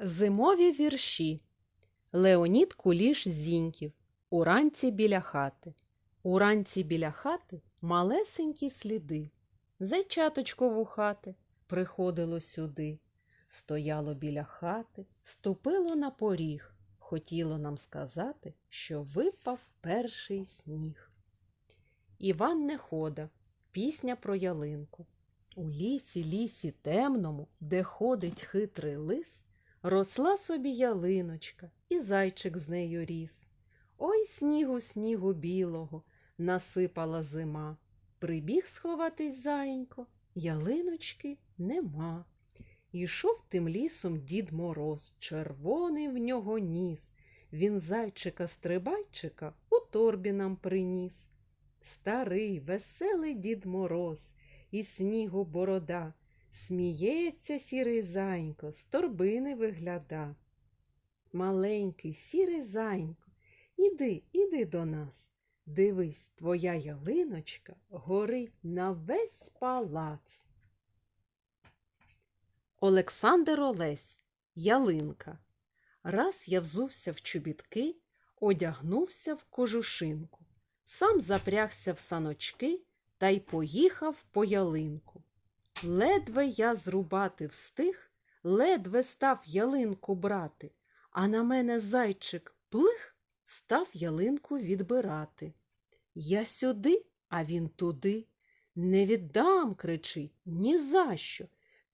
Зимові вірші. Леонід Куліш Зіньків. Уранці біля хати. Уранці біля хати малесенькі сліди. Зайчаточко вухати приходило сюди. Стояло біля хати, ступило на поріг. Хотіло нам сказати, що випав перший сніг. Іван Нехода. Пісня про ялинку. У лісі, лісі темному, де ходить хитрий лис, росла собі ялиночка, і зайчик з нею ріс. Ой снігу, снігу білого, насипала зима. Прибіг сховатись заєнько, ялиночки нема. Ішов тим лісом дід Мороз, червоний в нього ніс. Він зайчика-стрибайчика у торбі нам приніс. Старий, веселий дід Мороз, і снігу борода, сміється сірий зайнько, з торбини вигляда. Маленький сірий зайнько, іди, іди до нас. Дивись, твоя ялиночка горить на весь палац. Олександр Олесь, ялинка. Раз я взувся в чобітки, одягнувся в кожушинку, сам запрягся в саночки та й поїхав по ялинку. Ледве я зрубати встиг, ледве став ялинку брати, а на мене зайчик плих став ялинку відбирати. Я сюди, а він туди. Не віддам, кричить, ні за що.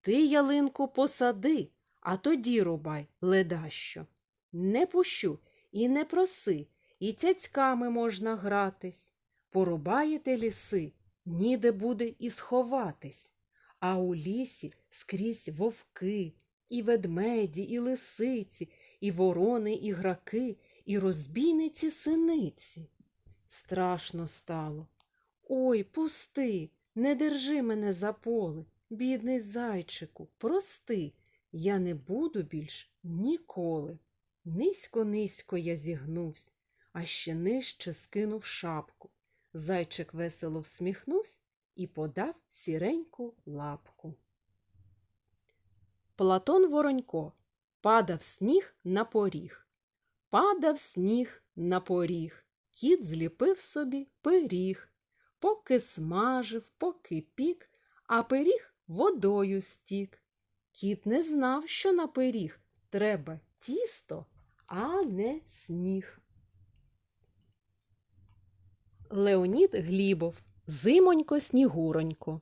Ти ялинку посади, а тоді рубай ледащо. Не пущу і не проси, і цяцьками можна гратись. Порубаєте ліси, ніде буде і сховатись. А у лісі скрізь вовки, і ведмеді, і лисиці, і ворони, і граки, і розбійниці синиці. Страшно стало. Ой, пусти, не держи мене за поле, бідний зайчику, прости, я не буду більш ніколи. Низько, низько я зігнувся, а ще нижче скинув шапку. Зайчик весело всміхнувся і подав сіреньку лапку. Платон Воронько падав сніг на поріг. Падав сніг на поріг. Кіт зліпив собі пиріг. Поки смажив, поки пік, а пиріг водою стік. Кіт не знав, що на пиріг треба тісто, а не сніг. Леонід Глібов Зимонько снігуронько.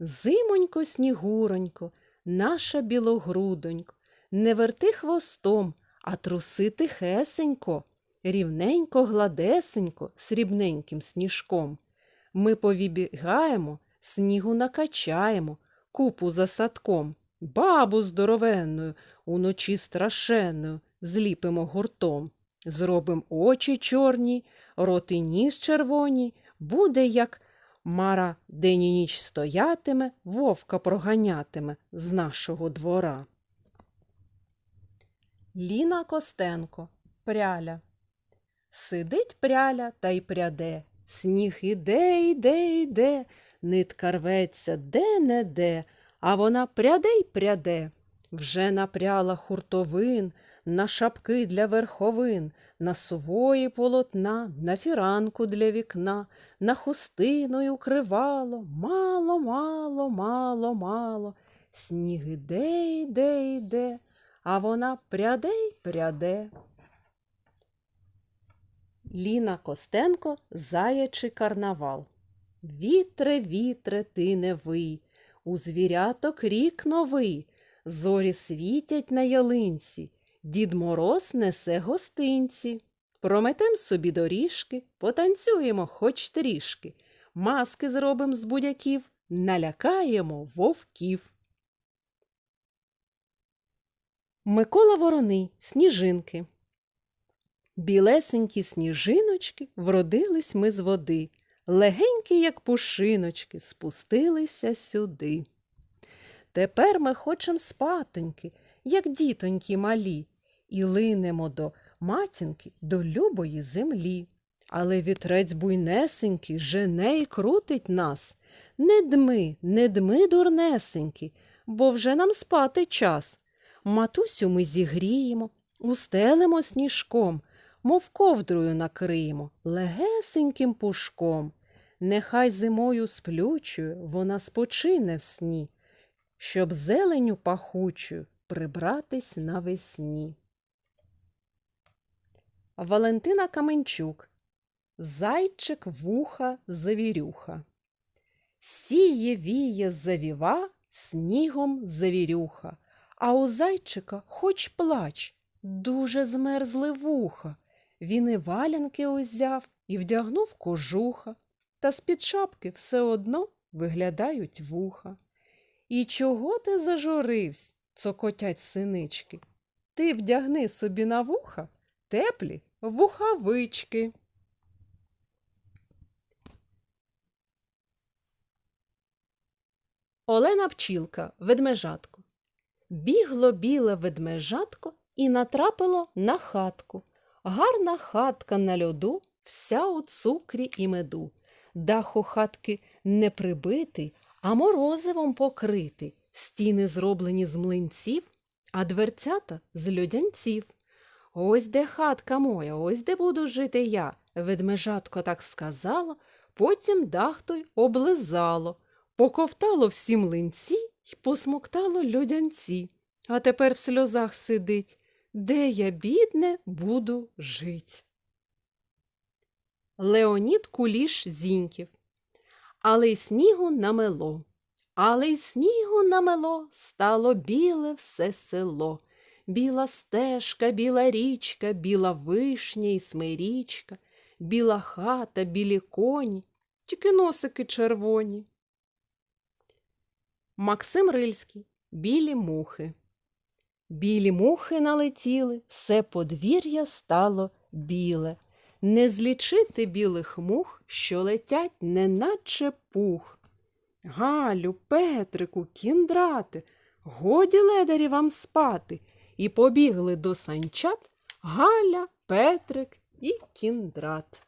Зимонько снігуронько, наша білогрудонько, не верти хвостом, а труси тихесенько, рівненько, гладесенько, срібненьким сніжком. Ми повібігаємо, снігу накачаємо, купу за садком, бабу здоровенною, уночі страшенною, зліпимо гуртом. Зробим очі чорні, рот і ніс червоні, буде, як Мара день і ніч стоятиме, вовка проганятиме з нашого двора. Ліна Костенко Пряля Сидить пряля та й пряде, сніг іде, іде, іде, нитка рветься де-не-де, а вона пряде й пряде. Вже напряла хуртовин, на шапки для верховин, на сувої полотна, на фіранку для вікна, на хустину й укривало, мало, мало, мало, мало. Сніг іде, іде, іде, а вона пряде й пряде. Ліна Костенко Заячий карнавал. Вітре, вітре, ти не вий, у звіряток рік новий, зорі світять на ялинці, дід Мороз несе гостинці. Прометем собі доріжки, потанцюємо хоч трішки, маски зробим з будяків, налякаємо вовків. Микола Вороний Сніжинки Білесенькі сніжиночки вродились ми з води, легенькі, як пушиночки, спустилися сюди. Тепер ми хочем спатоньки, як дітоньки малі, і линемо до матінки, до любої землі. Але вітрець буйнесенький жене й крутить нас. Не дми, не дми, дурнесенькі, бо вже нам спати час. Матусю ми зігріємо, устелимо сніжком, мов ковдрою накриємо, легесеньким пушком. Нехай зимою сплючою вона спочине в сні, щоб зеленю пахучою прибратись навесні. Валентина Каменчук Зайчик вуха завірюха. Сіє віє завіва, снігом завірюха, а у зайчика хоч плач, дуже змерзли вуха. Він і валянки узяв і вдягнув кожуха, та з-під шапки все одно виглядають вуха. І чого ти зажуривсь, цокотять синички? Ти вдягни собі на вуха теплі вухавички. Олена Пчілка, ведмежатко. Бігло біле ведмежатко і натрапило на хатку. Гарна хатка на льоду, вся у цукрі і меду. Дах у хатки не прибитий, а морозивом покритий. Стіни зроблені з млинців, а дверцята з льодянців. Ось де хатка моя, ось де буду жити я. Ведмежатко так сказало, потім дах той облизало, поковтало всі млинці й посмоктало льодянці. А тепер в сльозах сидить, де я, бідне, буду жить. Леонід Куліш Зіньків. Але й снігу намело, але й снігу намело, стало біле все село. Біла стежка, біла річка, біла вишня і смирічка, біла хата, білі коні, тільки носики червоні. Максим Рильський. Білі мухи. Білі мухи налетіли, все подвір'я стало біле. Не злічити білих мух, що летять, неначе пух. Галю, Петрику, кіндрати, годі ледарі вам спати. І побігли до санчат Галя, Петрик і кіндрат.